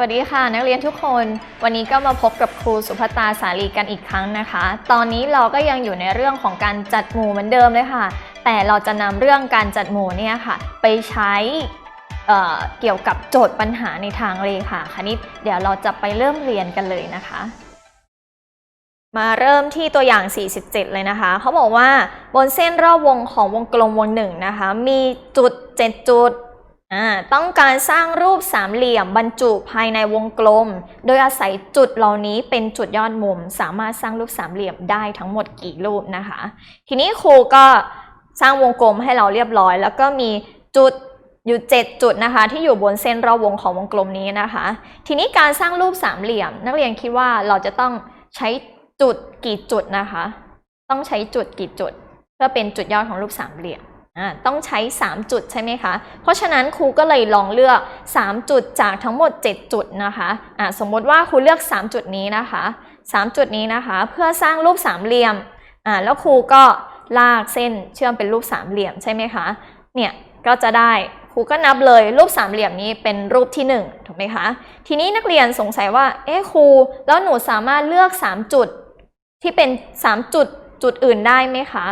วัสดีค่ะ นักเรียนทุกคนวันนี้ก็มาพบกับครูสุภตาสาลีกันอีกครั้งนะคะ ตอนนี้เราก็ยังอยู่ในเรื่องของการจัดหมู่เหมือนเดิมเลยค่ะ แต่เราจะนำเรื่องการจัดหมู่เนี่ยค่ะ ไปใช้เเกี่ยวกับโจทย์ปัญหาในทางเลขาคณิตเดี๋ยวเราจะไปเริ่มเรียนกันเลยนะคะ มาเริ่มที่ตัวอย่าง 47 เลยนะคะ เขาบอกว่าบนเส้นรอบวงของวงกลมวงหนึ่งนะคะ มีจุด 7 จุด ต้องการสร้างรูปสามเหลี่ยมบรรจุภายในวงกลม โดยอาศัยจุดเหล่านี้เป็นจุดยอดมุม สามารถสร้างรูปสามเหลี่ยมได้ทั้งหมดกี่รูปนะคะ ทีนี้ครูก็สร้างวงกลมให้เราเรียบร้อย แล้วก็มีจุดอยู่ 7 จุดนะคะ ที่อยู่บนเส้นรอบวงของวงกลมนี้นะคะ ทีนี้การสร้างรูปสามเหลี่ยม นักเรียนคิดว่าเราจะต้องใช้จุดกี่จุดนะคะ ต้องใช้จุดกี่จุด เพื่อเป็นจุดยอดของรูปสามเหลี่ยม ต้องใช้ 3 จุดใช่ไหมคะ เพราะฉะนั้นครูก็เลยลองเลือก 3 จุดจากทั้งหมด 7 จุดนะคะอ่าสมมติว่าครูเลือก 3 จุดนี้นะคะ 3 จุดนี้นะคะ เพื่อสร้างรูปสามเหลี่ยมแล้วครูก็ลากเส้นเชื่อมเป็นรูปสามเหลี่ยมใช่ไหมคะ เนี่ยก็จะได้ครูก็นับเลยรูปสามเหลี่ยมนี้เป็นรูปที่ 1 ถูกไหมคะ ทีนี้นักเรียนสงสัยว่า เอ๊ะครู แล้วหนูสามารถเลือก 3 จุดที่เป็น 3 จุดจุดอื่นได้ไหมคะ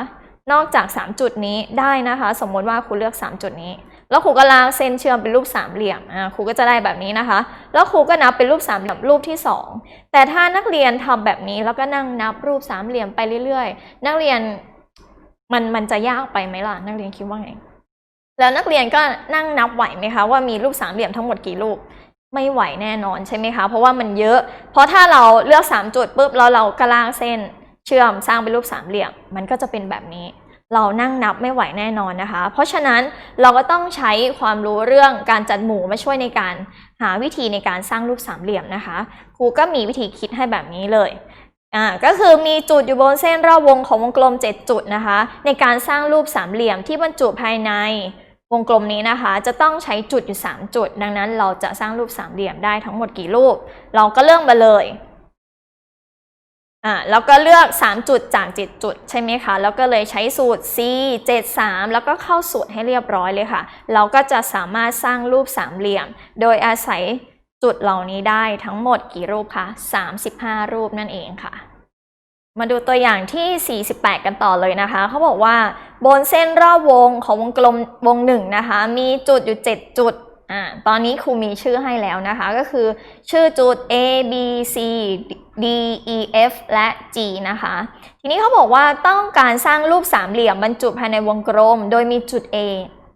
นอกจาก 3 จุดนี้ได้นะคะ สมมติว่าครูเลือก 3 จุดนี้ แล้วครูก็ลากเส้นเชื่อมเป็นรูปสามเหลี่ยมอ่าครูก็จะได้แบบนี้นะคะ แล้วครูก็นับเป็นรูปสามเหลี่ยมรูปที่ 2 แต่ถ้านักเรียนทำแบบนี้แล้วก็นั่งนับรูปสามเหลี่ยมไปเรื่อยๆ นักเรียนมันมันจะยากไปไหมล่ะ นักเรียนคิดว่าไงแล้วนักเรียนก็นั่งนับไหวไหมคะว่ามีรูปสามเหลี่ยมทั้งหมดกี่รูปไม่ไหวแน่นอนใช่ไหมคะ เพราะว่ามันเยอะ เพราะถ้าเราเลือก 3 จุดปุ๊บแล้วเราก็ลากเส้น เชื่อมสร้างเป็นรูปสามเหลี่ยม มันก็จะเป็นแบบนี้ เรานั่งนับไม่ไหวแน่นอนนะคะ เพราะฉะนั้นเราก็ต้องใช้ความรู้เรื่องการจัดหมู่มาช่วยในการหาวิธีในการสร้างรูปสามเหลี่ยมนะคะ ครูก็มีวิธีคิดให้แบบนี้เลยอ่าก็คือมีจุดอยู่บนเส้นรอบวงของวงกลม 7 จุดนะคะ ในการสร้างรูปสามเหลี่ยมที่บรรจุภายในวงกลมนี้นะคะ จะต้องใช้จุดอยู่ 3 จุด ดังนั้นเราจะสร้างรูปสามเหลี่ยมได้ทั้งหมดกี่รูป เราก็เลือกมาเลย อ่าแล้วก็เลือก 3 จุดจาก 7 จุดใช่ไหมคะ แล้วก็เลยใช้สูตร c 7 3 แล้วก็เข้าสูตรให้เรียบร้อยเลยค่ะ เราก็จะสามารถสร้างรูปสามเหลี่ยม โดยอาศัยจุดเหล่านี้ได้ทั้งหมดกี่รูปคะ 35 รูปนั่นเองค่ะ มาดูตัวอย่างที่ 48 กันต่อเลยนะคะ เขาบอกว่าบนเส้นรอบวงของวงกลมวงหนึ่งนะคะ มีจุดอยู่ 7 จุดอ่าตอนนี้ครูมีชื่อให้แล้วนะคะ ก็คือชื่อจุด A B C D E F และ G นะคะ ทีนี้เขาบอกว่าต้องการสร้างรูปสามเหลี่ยมบรรจุภายในวงกลม โดยมีจุด A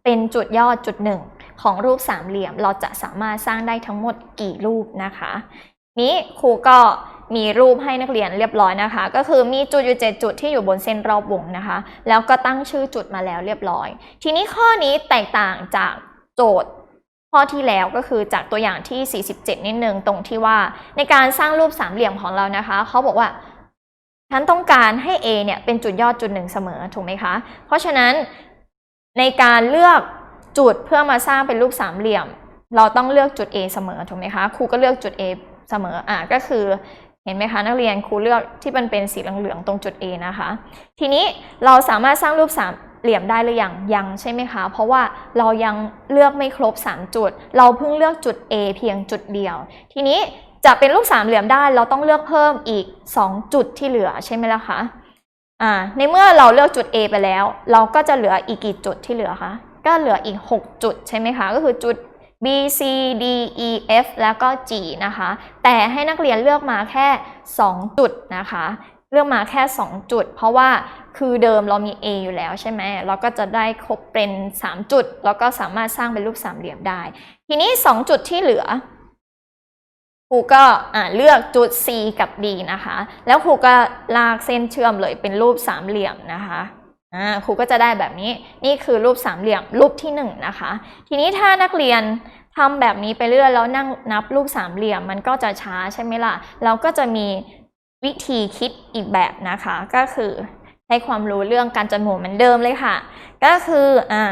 เป็นจุดยอดจุดหนึ่งของรูปสามเหลี่ยม เราจะสามารถสร้างได้ทั้งหมดกี่รูปนะคะ นี้ครูก็มีรูปให้นักเรียนเรียบร้อยนะคะ ก็คือมีจุดอยู่ 7 จุดที่อยู่บนเส้นรอบวงนะคะ แล้วก็ตั้งชื่อจุดมาแล้วเรียบร้อย ทีนี้ข้อนี้แตกต่างจากโจทย์ ข้อที่แล้วก็คือจากตัวอย่างที่ 47 นิดนึงตรงที่ว่าในการสร้างรูปสามเหลี่ยมของเรานะคะเขาบอกว่าฉันต้องการให้ A เนี่ยเป็นจุดยอดจุดหนึ่งเสมอถูกไหมคะ เพราะฉะนั้นในการเลือกจุดเพื่อมาสร้างเป็นรูปสามเหลี่ยม เราต้องเลือกจุด A เสมอถูกไหมคะครูก็เลือกจุด A เสมออะก็คือเห็นไหมคะนักเรียนครูเลือกที่มันเป็นสีเหลืองๆตรงจุด A นะคะ ทีนี้เราสามารถสร้างรูปสาม เหลี่ยมได้หรือยังยังใช่ไหมคะ เพราะว่าเรายังเลือกไม่ครบ 3 จุด เราเพิ่งเลือกจุด A เพียงจุดเดียว ทีนี้จะเป็นรูปสามเหลี่ยมได้เราต้องเลือกเพิ่มอีก 2 จุดที่เหลือใช่ไหมล่ะคะอ่าในเมื่อเราเลือกจุด A ไปแล้ว เราก็จะเหลืออีกกี่จุดที่เหลือคะก็เหลืออีก 6 จุดใช่ไหมคะ ก็คือจุด B C D E F แล้วก็ G นะคะ แต่ให้นักเรียนเลือกมาแค่ 2 จุดนะคะ เลือกมาแค่ 2 จุด เพราะว่าคือเดิมเรามี A อยู่แล้วใช่ไหมเราก็จะได้ครบเป็น 3 จุด แล้วก็สามารถสร้างเป็นรูปสามเหลี่ยมได้ ทีนี้ 2 จุดที่เหลือครูก็เลือกจุด C กับ D นะคะ แล้วครูก็ลากเส้นเชื่อมเลยเป็นรูปสามเหลี่ยมนะคะครูก็จะได้แบบนี้ นี่คือรูปสามเหลี่ยมรูปที่1นงนะคะ ทีนี้ถ้านักเรียนทำแบบนี้ไปเรื่อยแล้วนั่งนับรูปสามเหลี่ยมมันก็จะช้าใช่ไหมล่ะ เราก็จะมี วิธีคิดอีกแบบนะคะก็คือให้ความรู้เรื่องการจัดหมู่เหมือนเดิมเลยค่ะ ก็คืออ่า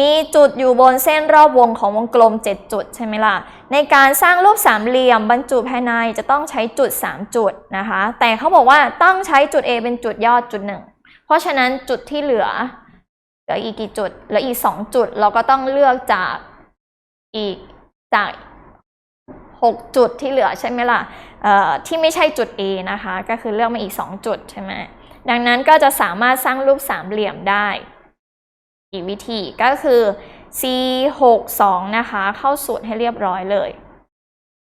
มีจุดอยู่บนเส้นรอบวงของวงกลม 7 จุดใช่ไหมล่ะ ในการสร้างรูปสามเหลี่ยมบรรจุภายในจะต้องใช้จุด 3 จุดนะคะ แต่เขาบอกว่าต้องใช้จุด A เป็นจุดยอดจุดหนึ่งเพราะฉะนั้นจุดที่เหลือเหลืออีกกี่จุดเหลืออีก 2 จุด เราก็ต้องเลือกจากอีกจาก 6 จุดที่เหลือใช่ไหมล่ะ ที่ไม่ใช่จุด A นะคะ ก็คือเลือกมาอีก 2 จุดใช่ไหมดังนั้นก็จะสามารถสร้างรูปสามเหลี่ยมได้ อีกวิธีก็คือ C 6 2นะคะ เข้าสูตรให้เรียบร้อยเลย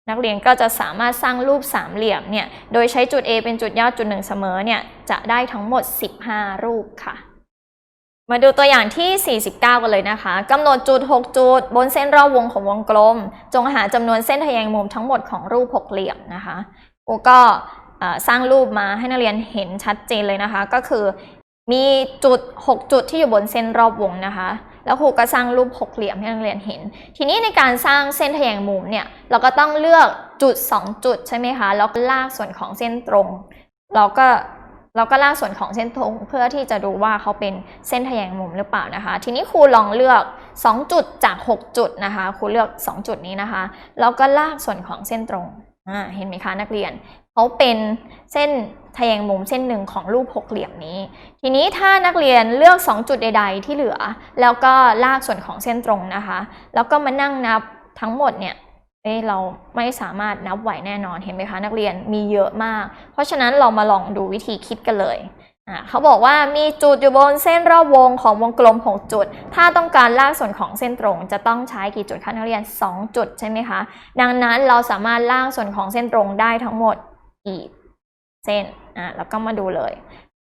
นักเรียนก็จะสามารถสร้างรูปสามเหลี่ยมเนี่ย โดยใช้จุด A เป็นจุดยอดจุดหนึ่งเสมอเนี่ย จะได้ทั้งหมด 15 รูปค่ะ มาดูตัวอย่างที่ 49 กันเลยนะคะกำหนดจุด 6 จุด บนเส้นรอบวงของวงกลม จงหาจำนวนเส้นทะแยงมุมทั้งหมดของรูปหกเหลี่ยมนะคะครูก็สร้างรูปมาให้นักเรียนเห็นชัดเจนเลยนะคะ ก็คือมีจุด 6 จุดที่อยู่บนเส้นรอบวงนะคะ แล้วครูก็สร้างรูปหกเหลี่ยมให้นักเรียนเห็น ทีนี้ในการสร้างเส้นทะแยงมุมเนี่ย เราก็ต้องเลือกจุด 2 จุดใช่ไหมคะ แล้วก็ลากส่วนของเส้นตรง เราก็ เราก็ลากส่วนของเส้นตรงเพื่อที่จะดูว่าเขาเป็นเส้นทะแยงมุมหรือเปล่านะคะ ทีนี้ครูลองเลือก 2 จุดจาก 6 จุดนะคะครูเลือก 2 จุดนี้นะคะแล้วก็ลากส่วนของเส้นตรงเห็นไหมคะนักเรียนเขาเป็นเส้นทะแยงมุมเส้นหนึ่งของรูปหกเหลี่ยมนี้ ทีนี้ถ้านักเรียนเลือก 2 จุดใด ๆ ที่เหลือ แล้วก็ลากส่วนของเส้นตรงนะคะ แล้วก็มานั่งนับทั้งหมดเนี่ย เอ้เราไม่สามารถนับไหวแน่นอนเห็นไหมคะนักเรียนมีเยอะมาก เพราะฉะนั้นเรามาลองดูวิธีคิดกันเลยอ่าเขาบอกว่ามีจุดอยู่บนเส้นรอบวงของวงกลม 6 จุด ถ้าต้องการลากส่วนของเส้นตรง จะต้องใช้กี่จุดคะนักเรียน 2 จุดใช่ไหมคะ ดังนั้นเราสามารถลากส่วนของเส้นตรงได้ทั้งหมดกี่เส้นอะแล้วก็มาดูเลย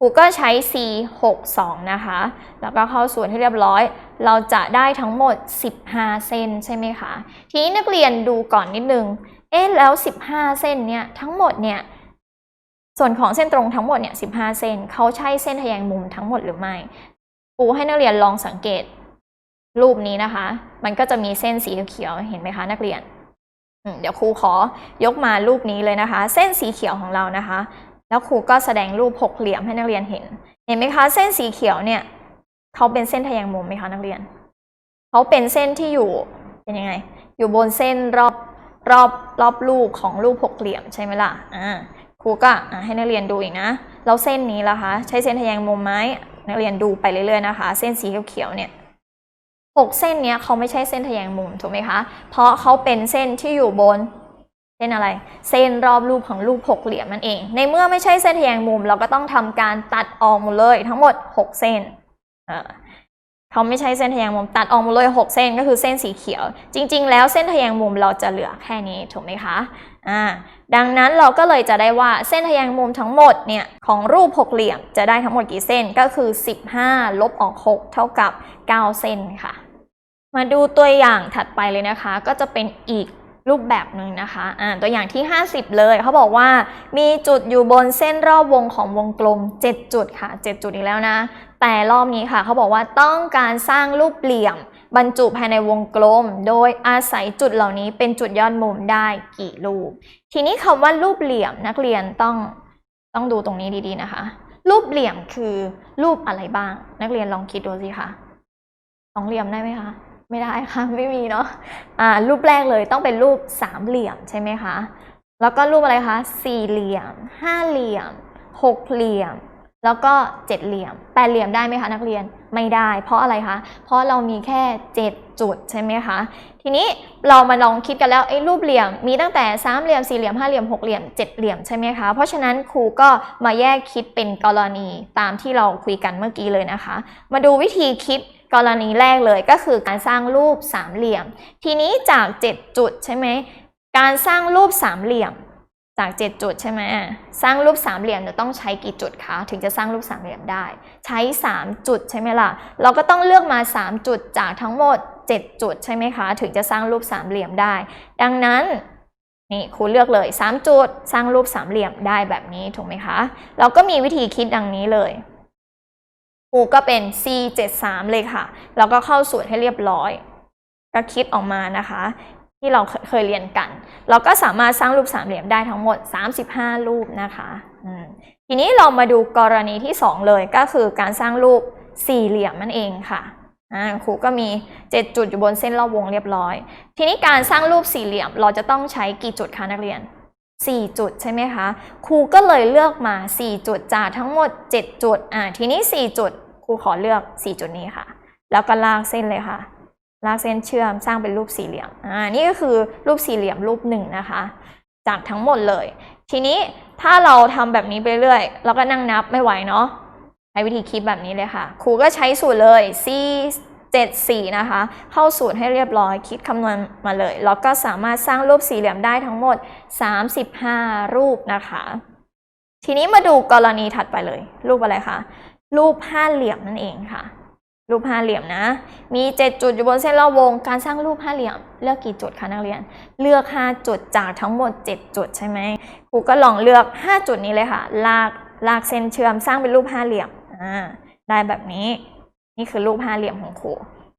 ครูก็ใช้ C 6 2นะคะ แล้วก็เข้าส่วนให้เรียบร้อย เราจะได้ทั้งหมด 15 เส้นใช่ไหมคะ ทีนี้นักเรียนดูก่อนนิดนึง เอ๊ะแล้ว 15 เส้นเนี่ยทั้งหมดเนี่ย ส่วนของเส้นตรงทั้งหมดเนี่ย15 เส้นเขาใช่เส้นทะแยงมุมทั้งหมดหรือไม่ครูให้นักเรียนลองสังเกตรูปนี้นะคะ มันก็จะมีเส้นสีเขียวเห็นไหมคะนักเรียน เดี๋ยวครูขอยกมารูปนี้เลยนะคะ เส้นสีเขียวของเรานะคะ แล้วครูก็แสดงรูปหกเหลี่ยมให้นักเรียนเห็น เห็นไหมคะ เส้นสีเขียวเนี่ยเขาเป็นเส้นทะแยงมุมไหมคะนักเรียนเขาเป็นเส้นที่อยู่เป็นยังไง อยู่บนเส้นรอบรอบรอบรูปของรูปหกเหลี่ยมใช่ไหมล่ะอ่าครูก็ให้นักเรียนดูอีกนะแล้วเส้นนี้ล่ะคะ ใช้เส้นทะแยงมุมไหมนักเรียนดูไปเรื่อยๆนะคะ เส้นสีเขียวๆเนี่ยหกเส้นเนี้ยเขาไม่ใช่เส้นทะแยงมุมถูกไหมคะ เพราะเขาเป็นเส้นที่อยู่บน เส้นอะไร เส้นรอบรูปของรูปหกเหลี่ยมนั่นเอง ในเมื่อไม่ใช่เส้นทแยงมุม เราก็ต้องทำการตัดออกหมดเลยทั้งหมด 6 เส้นเขาไม่ใช่เส้นทแยงมุม ตัดออกหมดเลย 6 เส้นก็คือเส้นสีเขียว จริง ๆ แล้วเส้นทแยงมุมเราจะเหลือแค่นี้ถูกไหมคะอ่าดังนั้นเราก็เลยจะได้ว่าเส้นทแยงมุมทั้งหมดเนี่ยของรูปหกเหลี่ยมจะได้ทั้งหมดกี่เส้นก็คือ 15 ลบออก 6 เท่ากับ 9 เส้นค่ะ มาดูตัวอย่างถัดไปเลยนะคะ ก็จะเป็นอีก รูปแบบหนึ่งนะคะอ่าตัวอย่างที่ 50 เลยเขาบอกว่ามีจุดอยู่บนเส้นรอบวงของวงกลม 7 จุดค่ะ 7 จุดอีกแล้วนะ แต่รอบนี้ค่ะเขาบอกว่าต้องการสร้างรูปเหลี่ยม บรรจุภายในวงกลม โดยอาศัยจุดเหล่านี้เป็นจุดยอดมุมได้กี่รูป ทีนี้คำว่ารูปเหลี่ยมนักเรียนต้องต้องดูตรงนี้ดีๆนะคะ รูปเหลี่ยมคือรูปอะไรบ้าง นักเรียนลองคิดดูสิคะสองเหลี่ยมได้ไหมคะ ไม่ได้ค่ะไม่มีเนาะอ่ารูปแรกเลยต้องเป็นรูปสามเหลี่ยมใช่ไหมคะแล้วก็รูปอะไรคะสี่เหลี่ยมห้าเหลี่ยมหกเหลี่ยม แล้วก็เจ็ดเหลี่ยมแปดเหลี่ยมได้ไหมคะนักเรียนไม่ได้ เพราะอะไรคะเพราะเรามีแค่เจ็ดจุดใช่ไหมคะทีนี้เรามาลองคิดกันแล้วไอ้รูปเหลี่ยมมีตั้งแต่สามเหลี่ยมสี่เหลี่ยมห้าเหลี่ยมหกเหลี่ยมเจ็ดเหลี่ยมใช่ไหมคะเพราะฉะนั้นครูก็มาแยกคิดเป็นกรณีตามที่เราคุยกันเมื่อกี้เลยนะคะ มาดูวิธีคิด กรณีแรกเลยก็คือการสร้างรูปสามเหลี่ยม ทีนี้จาก 7 จุดใช่ไหมการสร้างรูปสามเหลี่ยมจาก 7 จุดใช่ไหมสร้างรูปสามเหลี่ยมจะต้องใช้กี่จุดคะถึงจะสร้างรูปสามเหลี่ยมได้ ใช้ 3 จุดใช่ไหมล่ะ เราก็ต้องเลือกมา 3 จุดจากทั้งหมด 7 จุดใช่ไหมคะ ถึงจะสร้างรูปสามเหลี่ยมได้ ดังนั้นนี่ครูเลือกเลย 3 จุด สร้างรูปสามเหลี่ยมได้แบบนี้ถูกไหมคะ เราก็มีวิธีคิดดังนี้เลย ครูก็เป็น C 7 3เลยค่ะ แล้วก็เข้าสูตรให้เรียบร้อย ก็คิดออกมานะคะ ที่เราเคยเรียนกัน เราก็สามารถสร้างรูปสามเหลี่ยมได้ทั้งหมด 35 รูปนะคะทีนี้เรามาดูกรณีที่ 2 เลยก็คือการสร้างรูปสี่เหลี่ยมนั่นเองค่ะครูก็มี 7 จุดอยู่บนเส้นรอบวงเรียบร้อย ทีนี้การสร้างรูปสี่เหลี่ยมเราจะต้องใช้กี่จุดคะนักเรียน 4 จุดใช่ไหมคะครูก็เลยเลือกมา 4 จุดจากทั้งหมด 7 จุดอ่าทีนี้ 4 จุดครูขอเลือก 4 จุดนี้ค่ะ แล้วก็ลากเส้นเลยค่ะ ลากเส้นเชื่อมสร้างเป็นรูปสี่เหลี่ยมอ่านี่ก็คือรูปสี่เหลี่ยมรูปหนึ่งนะคะ จากทั้งหมดเลย ทีนี้ถ้าเราทำแบบนี้ไปเรื่อยเราก็นั่งนับไม่ไหวเนาะใช้วิธีคิดแบบนี้เลยค่ะ ครูก็ใช้สูตรเลย c 7 4นะคะ เข้าสูตรให้เรียบร้อยคิดคำนวณมาเลย แล้วก็สามารถสร้างรูปสี่เหลี่ยมได้ทั้งหมด 35 รูปนะคะ ทีนี้มาดูกรณีถัดไปเลย รูปอะไรคะรูปห้าเหลี่ยมนั่นเองค่ะ รูปห้าเหลี่ยมนะ มี 7 จุดอยู่บนเส้นรอบวง การสร้างรูปห้าเหลี่ยม เลือกกี่จุดคะนักเรียน เลือก 5 จุดจากทั้งหมด 7 จุดใช่ไหมครูก็ลองเลือก 5 จุดนี้เลยค่ะ ลากลากเส้นเชื่อมสร้างเป็นรูปห้าเหลี่ยมอ่าได้แบบนี้ นี่คือรูปห้าเหลี่ยมของครู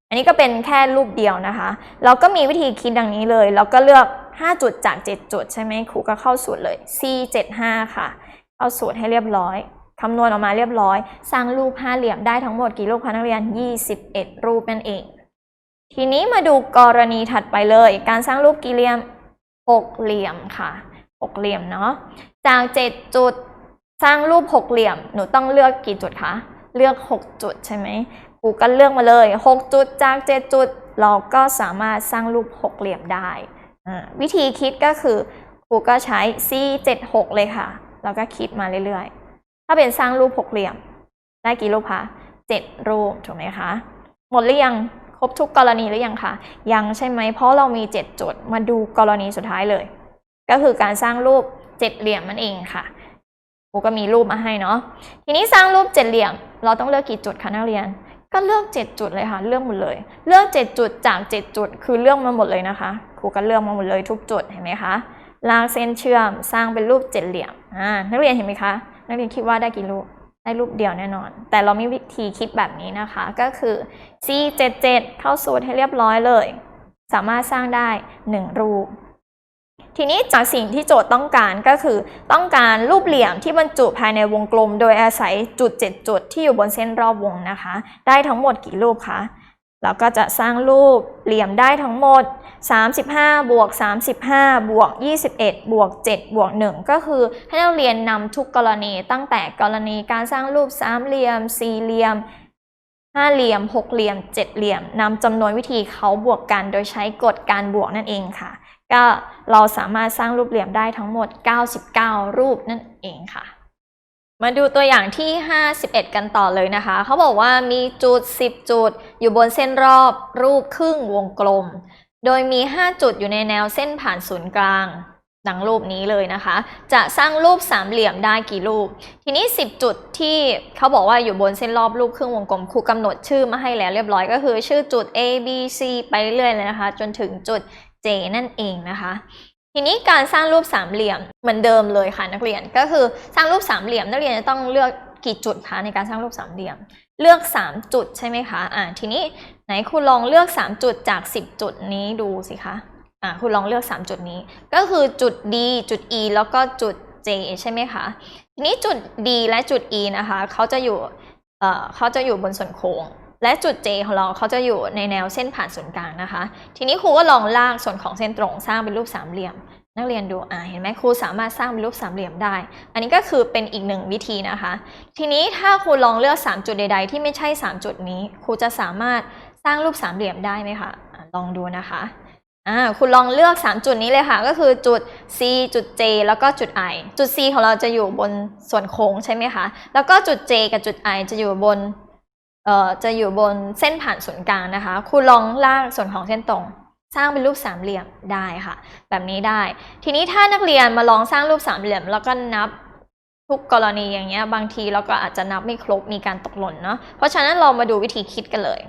อันนี้ก็เป็นแค่รูปเดียวนะคะ เราก็มีวิธีคิดดังนี้เลย เราก็เลือก 5 จุดจาก 7 จุดใช่ไหมครูก็เข้าสูตรเลย c 7 5ค่ะ เข้าสูตรให้เรียบร้อยคำนวณออกมาเรียบร้อย สร้างรูปห้าเหลี่ยมได้ทั้งหมดกี่รูปคะนักเรียน 21 รูปนั่นเอง ทีนี้มาดูกรณีถัดไปเลย การสร้างรูปกี่เหลี่ยมหกเหลี่ยมค่ะหกเหลี่ยมเนาะ จาก 7 จุดสร้างรูปหกเหลี่ยม หนูต้องเลือกกี่จุดคะ เลือก 6 จุดใช่ไหม ครูก็เลือกมาเลย 6 จุดจาก 7 จุด เราก็สามารถสร้างรูปหกเหลี่ยมได้ วิธีคิดก็คือครูก็ใช้ c 7 6เลยค่ะ แล้วก็คิดมาเรื่อยๆ ถ้าเป็นสร้างรูปหกเหลี่ยม ได้กี่รูปคะเจ็ดรูปถูกไหมคะ หมดหรือยังครบทุกกรณีหรือยังคะยังใช่ไหมเพราะเรามี 7 จุดมาดูกรณีสุดท้ายเลย ก็คือการสร้างรูปเจ็ดเหลี่ยมนั่นเองค่ะครูก็มีรูปมาให้เนาะทีนี้สร้างรูปเจ็ดเหลี่ยม เราต้องเลือกกี่จุดคะนักเรียน ก็เลือก 7 จุดเลยค่ะ เลือกหมดเลย เลือก 7 จุดจาก 7 จุด คือเลือกมาหมดเลยนะคะ ครูก็เลือกมาหมดเลยทุกจุดเห็นไหมคะลากเส้นเชื่อมสร้างเป็นรูปเจ็ดเหลี่ยมอ่านักเรียนเห็นไหมคะ นักเรียนคิดว่าได้กี่รูป ได้รูปเดียวแน่นอน แต่เรามีวิธีคิดแบบนี้นะคะ ก็คือ c 7 7เข้าสูตรให้เรียบร้อยเลย สามารถสร้างได้ 1 รูป ทีนี้จากสิ่งที่โจทย์ต้องการก็คือ ต้องการรูปเหลี่ยมที่บรรจุภายในวงกลม โดยอาศัยจุด 7 จุดที่อยู่บนเส้นรอบวงนะคะ ได้ทั้งหมดกี่รูปคะเราก็จะสร้างรูปเหลี่ยมได้ทั้งหมด 35 บวก 35 บวก 21 บวก 7 บวก 1 ก็คือให้นักเรียนนำทุกกรณีตั้งแต่กรณีการสร้างรูปสามเหลี่ยม สี่เหลี่ยม ห้าเหลี่ยม หกเหลี่ยม เจ็ดเหลี่ยมนำจำนวนวิธีเขาบวกกันโดยใช้กฎการบวกนั่นเองค่ะ ก็เราสามารถสร้างรูปเหลี่ยมได้ทั้งหมด 99 รูปนั่นเองค่ะ มาดูตัวอย่างที่ 51 กันต่อเลยนะคะ เขาบอกว่ามีจุด 10 จุด อยู่บนเส้นรอบรูปครึ่งวงกลม โดยมี 5 จุดอยู่ในแนวเส้นผ่านศูนย์กลางดังรูปนี้เลยนะคะ จะสร้างรูปสามเหลี่ยมได้กี่รูป ทีนี้ 10 จุดที่เขาบอกว่าอยู่บนเส้นรอบรูปครึ่งวงกลมครูกำหนดชื่อมาให้แล้วเรียบร้อยก็คือ ชื่อจุด A B C ไปเรื่อยเลยนะคะ จนถึงจุด J นั่นเองนะคะ ทีนี้การสร้างรูปสามเหลี่ยมเหมือนเดิมเลยค่ะนักเรียน ก็คือสร้างรูปสามเหลี่ยมนักเรียนจะต้องเลือกกี่จุดคะในการสร้างรูปสามเหลี่ยม เลือก 3 จุดใช่ไหมคะอ่าทีนี้ไหนคุณลองเลือก 3 จุดจาก 10 จุดนี้ดูสิคะอ่าคุณลองเลือก 3 จุดนี้ ก็คือจุด D จุด E แล้วก็จุด J ใช่ไหมคะทีนี้จุด D และจุด E นะคะเขาจะอยู่เอ่อเขาจะอยู่บนส่วนโค้ง และจุด J ของเราเขาจะอยู่ในแนวเส้นผ่านศูนย์กลางนะคะ ทีนี้ครูก็ลองลากส่วนของเส้นตรงสร้างเป็นรูปสามเหลี่ยม นักเรียนดูอ่าเห็นไหมครูสามารถสร้างเป็นรูปสามเหลี่ยมได้ อันนี้ก็คือเป็นอีกหนึ่งวิธีนะคะ ทีนี้ถ้าครูลองเลือก 3 จุดใด ๆ ที่ไม่ใช่ 3 จุดนี้ครูจะสามารถสร้างรูปสามเหลี่ยมได้ไหมคะอะลองดูนะคะอ่าคุณลองเลือก 3 จุดนี้เลยค่ะ ก็คือจุด C จุด J แล้วก็จุด I จุด C ของเราจะอยู่บนส่วนโค้งใช่ไหมคะ แล้วก็จุด J กับจุด I จะอยู่บน จะอยู่บนเส้นผ่านศูนย์กลางนะคะครูลองลากส่วนของเส้นตรง สร้างเป็นรูปสามเหลี่ยมได้ค่ะ แบบนี้ได้ ทีนี้ถ้านักเรียนมาลองสร้างรูปสามเหลี่ยม แล้วก็นับทุกกรณีอย่างเงี้ย บางทีเราก็อาจจะนับไม่ครบมีการตกหล่นเนาะ เพราะฉะนั้นเรามาดูวิธีคิดกันเลย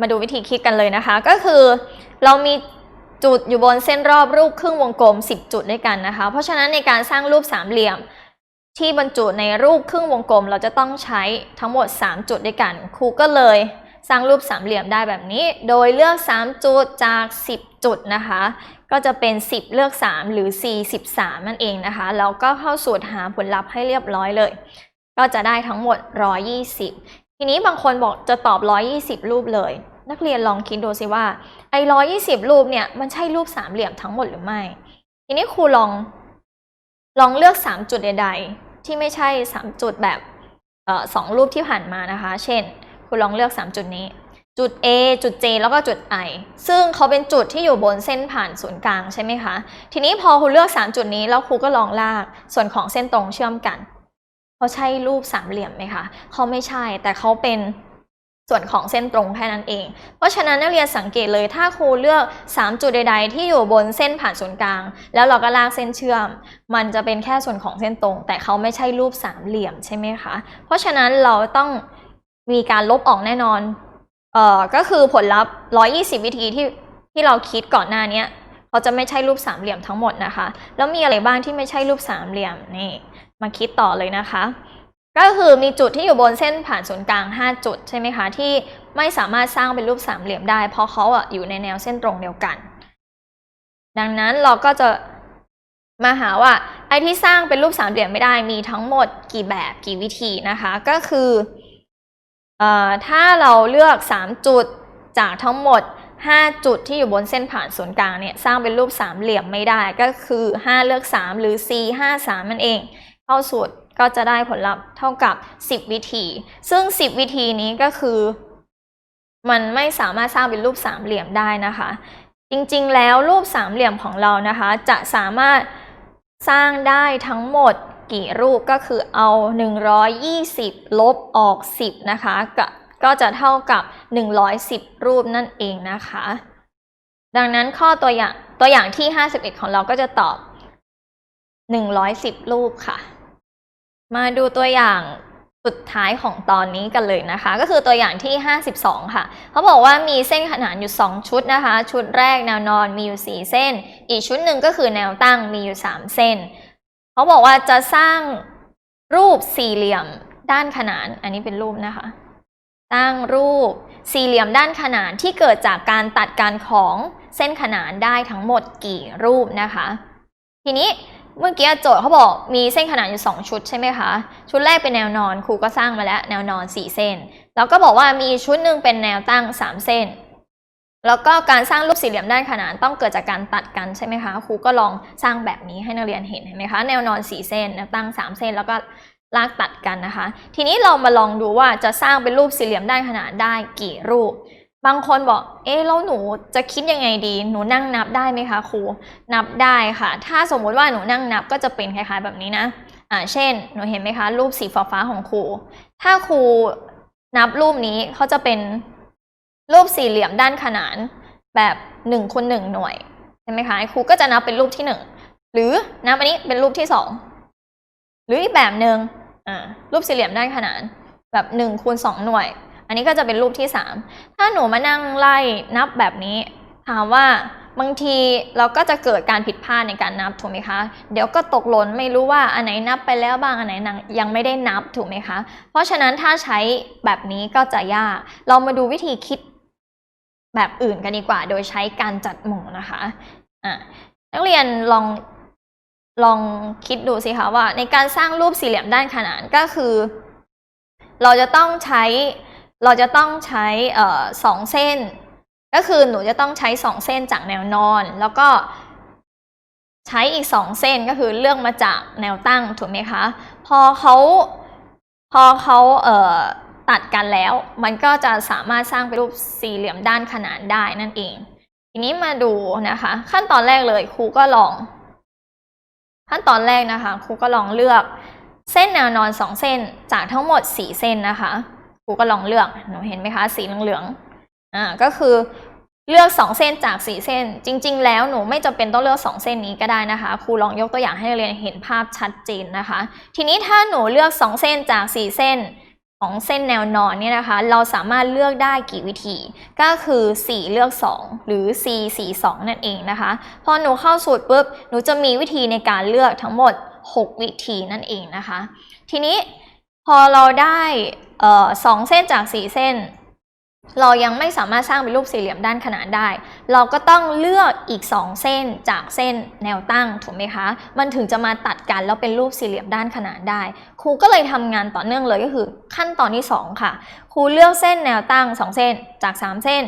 มาดูวิธีคิดกันเลยนะคะ ก็คือเรามีจุดอยู่บนเส้นรอบรูปครึ่งวงกลม 10 จุดด้วยกันนะคะ เพราะฉะนั้นในการสร้างรูปสามเหลี่ยม ที่บรรจุในรูปครึ่งวงกลม เราจะต้องใช้ทั้งหมด 3 จุดด้วยกัน ครูก็เลยสร้างรูปสามเหลี่ยมได้แบบนี้ โดยเลือก 3 จุดจาก 10 จุดนะคะ ก็จะเป็น 10 เลือก 3 หรือ4 13นั่นเองนะคะ แล้วก็เข้าสูตรหาผลลัพธ์ให้เรียบร้อยเลย ก็จะได้ทั้งหมด 120 ทีนี้บางคนบอกจะตอบ 120 รูปเลย นักเรียนลองคิดดูสิว่าไอ้120 รูปเนี่ย มันใช่รูปสามเหลี่ยมทั้งหมดหรือไม่ ทีนี้ครูลอง ลองเลือก 3 จุดใดๆที่ไม่ใช่ 3 จุดแบบออสองรูปที่ผ่านมานะคะ เช่น คุณลองเลือก 3 จุดนี้ จุด A จุด J แล้วก็จุด I ซึ่งเขาเป็นจุดที่อยู่บนเส้นผ่านศูนย์กลางใช่ไหมคะ ทีนี้พอครูเลือก 3 จุดนี้แล้วครูก็ลองลากส่วนของเส้นตรงเชื่อมกันเขาใช่รูปสามเหลี่ยมไหมคะเขาไม่ใช่แต่เขาเป็น ส่วนของเส้นตรงแค่นั้นเอง เพราะฉะนั้นนักเรียนสังเกตเลยถ้าครูเลือก 3 จุดใด ๆ ที่อยู่บนเส้นผ่านศูนย์กลาง แล้วเราก็ลากเส้นเชื่อม มันจะเป็นแค่ส่วนของเส้นตรง แต่เขาไม่ใช่รูปสามเหลี่ยมใช่ไหมคะ เพราะฉะนั้นเราต้องมีการลบออกแน่นอนเอ่อก็คือผลลัพธ์ 120 วิธีที่ที่เราคิดก่อนหน้านี้เขาจะไม่ใช่รูปสามเหลี่ยมทั้งหมดนะคะ แล้วมีอะไรบ้างที่ไม่ใช่รูปสามเหลี่ยมนี่มาคิดต่อเลยนะคะ ก็คือมีจุดที่อยู่บนเส้นผ่านศูนย์กลาง 5 จุดใช่ไหมคะ ที่ไม่สามารถสร้างเป็นรูปสามเหลี่ยมได้ เพราะเขาอะอยู่ในแนวเส้นตรงเดียวกัน ดังนั้นเราก็จะมาหาว่าไอ้ที่สร้างเป็นรูปสามเหลี่ยมไม่ได้มีทั้งหมดกี่แบบกี่วิธีนะคะ ก็คืออถ้าเราเลือก 3 จุดจากทั้งหมด 5 จุดที่อยู่บนเส้นผ่านศูนย์กลางเนี่ยสร้างเป็นรูปสามเหลี่ยมไม่ได้ก็คือ 5 เลือก 3 หรือ C 5 3นั่นเอง เข้าสูตร ก็จะได้ผลลัพธ์เท่ากับ 10 วิธี ซึ่ง 10 วิธีนี้ก็คือ มันไม่สามารถสร้างเป็นรูปสามเหลี่ยมได้นะคะ จริงๆ แล้วรูปสามเหลี่ยมของเรานะคะ จะสามารถสร้างได้ทั้งหมดกี่รูปก็คือเอา 120 ลบออก 10 นะคะก็ก็จะเท่ากับ 110 รูปนั่นเองนะคะ ดังนั้นข้อตัวอย่างตัวอย่างที่ 51 ของเราก็จะตอบ 110 รูปค่ะ มาดูตัวอย่างสุดท้ายของตอนนี้กันเลยนะคะ ก็คือตัวอย่างที่ 52 ค่ะ เขาบอกว่ามีเส้นขนานอยู่ 2 ชุดนะคะ ชุดแรกแนวนอนมีอยู่ 4 เส้น อีกชุดหนึ่งก็คือแนวตั้งมีอยู่ 3 เส้น เขาบอกว่าจะสร้างรูปสี่เหลี่ยมด้านขนาน อันนี้เป็นรูปนะคะตั้งรูปสี่เหลี่ยมด้านขนานที่เกิดจากการตัดกันของเส้นขนานได้ทั้งหมดกี่รูปนะคะ ทีนี้ เมื่อกี้โจทย์เขาบอกมีเส้นขนานอยู่ 2 ชุดใช่ไหมคะ ชุดแรกเป็นแนวนอนครูก็สร้างมาแล้วแนวนอน 4 เส้น แล้วก็บอกว่ามีชุดหนึ่งเป็นแนวตั้ง 3 เส้น แล้วก็การสร้างรูปสี่เหลี่ยมด้านขนานต้องเกิดจากการตัดกันใช่ไหมคะครูก็ลองสร้างแบบนี้ให้นักเรียนเห็นเห็นไหมคะแนวนอน 4 เส้นแนวตั้ง 3 เส้น แล้วก็ลากตัดกันนะคะ ทีนี้เรามาลองดูว่าจะสร้างเป็นรูปสี่เหลี่ยมด้านขนานได้กี่รูป บางคนบอก เอ๊ะแล้วหนูจะคิดยังไงดี หนูนั่งนับได้ไหมคะครู นับได้ค่ะ ถ้าสมมุติว่าหนูนั่งนับก็จะเป็นคล้ายๆแบบนี้นะ อ่า เช่น หนูเห็นไหมคะ รูปสีฟ้าๆของครู ถ้าครูนับรูปนี้เขาจะเป็นรูปสี่เหลี่ยมด้านขนานแบบหนึ่งคูณหนึ่งหน่วยใช่ไหมคะ ครูก็จะนับเป็นรูปที่หนึ่งหรือนับอันนี้เป็นรูปที่สองหรืออีกแบบหนึ่งอ่ารูปสี่เหลี่ยมด้านขนานแบบหนึ่งคูณสองหน่วย อันนี้ก็จะเป็นรูปที่ 3 ถ้าหนูมานั่งไล่นับแบบนี้ ถามว่าบางทีเราก็จะเกิดการผิดพลาดในการนับถูกไหมคะ เดี๋ยวก็ตกหล่นไม่รู้ว่าอันไหนนับไปแล้วบ้างอันไหนยังไม่ได้นับถูกไหมคะ เพราะฉะนั้นถ้าใช้แบบนี้ก็จะยาก เรามาดูวิธีคิดแบบอื่นกันดีกว่า โดยใช้การจัดหมู่นะคะะนักเรียนลองลองคิดดูสิคะว่า ในการสร้างรูปสี่เหลี่ยมด้านขนานก็คือ เราจะต้องใช้ เราจะต้องใช้เอ่อสองเส้น ก็คือหนูจะต้องใช้สองเส้นจากแนวนอน แล้วก็ใช้อีกสองเส้นก็คือเลือกมาจากแนวตั้งถูกไหมคะ พอเขาพอเขาเอ่อตัดกันแล้ว มันก็จะสามารถสร้างเป็นรูปสี่เหลี่ยมด้านขนานได้นั่นเอง ทีนี้มาดูนะคะ ขั้นตอนแรกเลยครูก็ลอง ขั้นตอนแรกนะคะครูก็ลองเลือกเส้นแนวนอนสองเส้นจากทั้งหมดสี่เส้นนะคะ ครูก็ลองเลือกหนูเห็นไหมคะสีเหลืองๆอ่าก็คือเลือก 2 เส้นจาก 4 เส้น จริง ๆ แล้วหนูไม่จำเป็นต้องเลือก 2 เส้นนี้ก็ได้นะคะ ครูลองยกตัวอย่างให้เรียนเห็นภาพชัดเจนนะคะ ทีนี้ถ้าหนูเลือก 2 เส้นจาก 4 เส้นของเส้นแนวนอนเนี่ยนะคะ เราสามารถเลือกได้กี่วิธี ก็คือ 4 เลือก 2 หรือ C 4 2 นั่นเองนะคะ พอหนูเข้าสูตรปุ๊บ หนูจะมีวิธีในการเลือกทั้งหมด 6 วิธีนั่นเองนะคะ ทีนี้พอเราได้ สองเส้นจากสี่เส้น เรายังไม่สามารถสร้างเป็นรูปสี่เหลี่ยมด้านขนานได้ เราก็ต้องเลือกอีก 2 เส้นจากเส้นแนวตั้งถูกไหมคะ มันถึงจะมาตัดกันแล้วเป็นรูปสี่เหลี่ยมด้านขนานได้ ครูก็เลยทำงานต่อเนื่องเลยก็คือขั้นตอนที่ 2 ค่ะ ครูเลือกเส้นแนวตั้ง 2 เส้นจาก 3 เส้น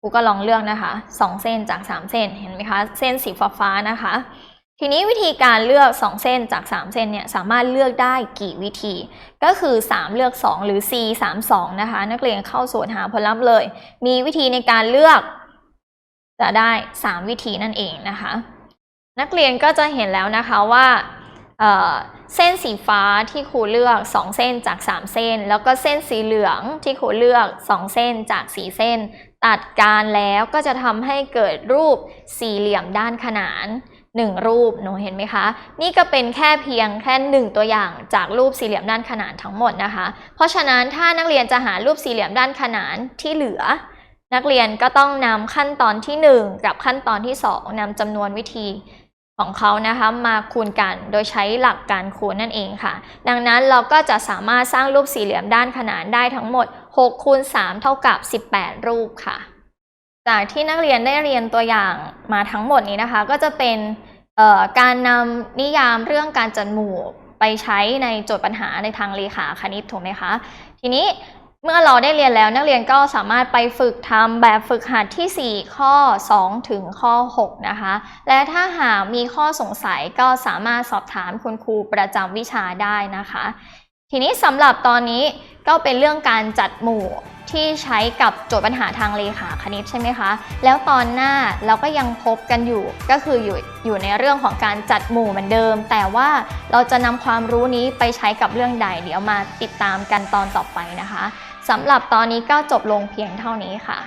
ครูก็ลองเลือกนะคะ 2 เส้นจาก 3 เส้นเห็นไหมคะ เส้นสีฟ้าๆนะคะ ทีนี้วิธีการเลือก 2 เส้นจาก 3 เส้นเนี่ยสามารถเลือกได้กี่วิธี ก็คือ 3 เลือก 2 หรือ C 3 2นะคะ นักเรียนเข้าสูตรหาผลลัพธ์เลย มีวิธีในการเลือก จะได้ 3 วิธีนั่นเองนะคะ นักเรียนก็จะเห็นแล้วนะคะว่าเเส้นสีฟ้าที่ครูเลือก 2 เส้นจาก 3 เส้น แล้วก็เส้นสีเหลืองที่ครูเลือก 2 เส้นจาก4เส้น ตัดการแล้วก็จะทำให้เกิดรูปสี่เหลี่ยมด้านขนาน 1 รูปหนูเห็นไหมคะ นี่ก็เป็นแค่เพียงแค่หนึ่งตัวอย่างจากรูปสี่เหลี่ยมด้านขนานทั้งหมดนะคะ เพราะฉะนั้นถ้านักเรียนจะหารูปสี่เหลี่ยมด้านขนานที่เหลือ นักเรียนก็ต้องนำขั้นตอนที่ 1 กับขั้นตอนที่ 2นำจำนวนวิธีของเขานะคะมาคูณกันโดยใช้หลักการคูณนั่นเองค่ะ ดังนั้นเราก็จะสามารถสร้างรูปสี่เหลี่ยมด้านขนานได้ทั้งหมด6คูณ3เท่ากับ 18 รูปค่ะ จากที่นักเรียนได้เรียนตัวอย่างมาทั้งหมดนี้นะคะ ก็จะเป็นการนำนิยามเรื่องการจัดหมู่ไปใช้ในโจทย์ปัญหาในทางเลขาคณิตถูกไหมคะ ทีนี้เมื่อเราได้เรียนแล้วนักเรียนก็สามารถไปฝึกทำแบบฝึกหัดที่ 4 ข้อ 2 ถึงข้อ 6 นะคะ และถ้าหากมีข้อสงสัยก็สามารถสอบถามคุณครูประจำวิชาได้นะคะ ทีนี้สำหรับตอนนี้ก็เป็นเรื่องการจัดหมู่ที่ใช้กับโจทย์ปัญหาทางเลขาคณิตใช่ไหมคะ แล้วตอนหน้าเราก็ยังพบกันอยู่ก็คืออยู่อยู่ในเรื่องของการจัดหมู่เหมือนเดิม แต่ว่าเราจะนำความรู้นี้ไปใช้กับเรื่องใด เดี๋ยวมาติดตามกันตอนต่อไปนะคะสำหรับตอนนี้ก็จบลงเพียงเท่านี้ค่ะ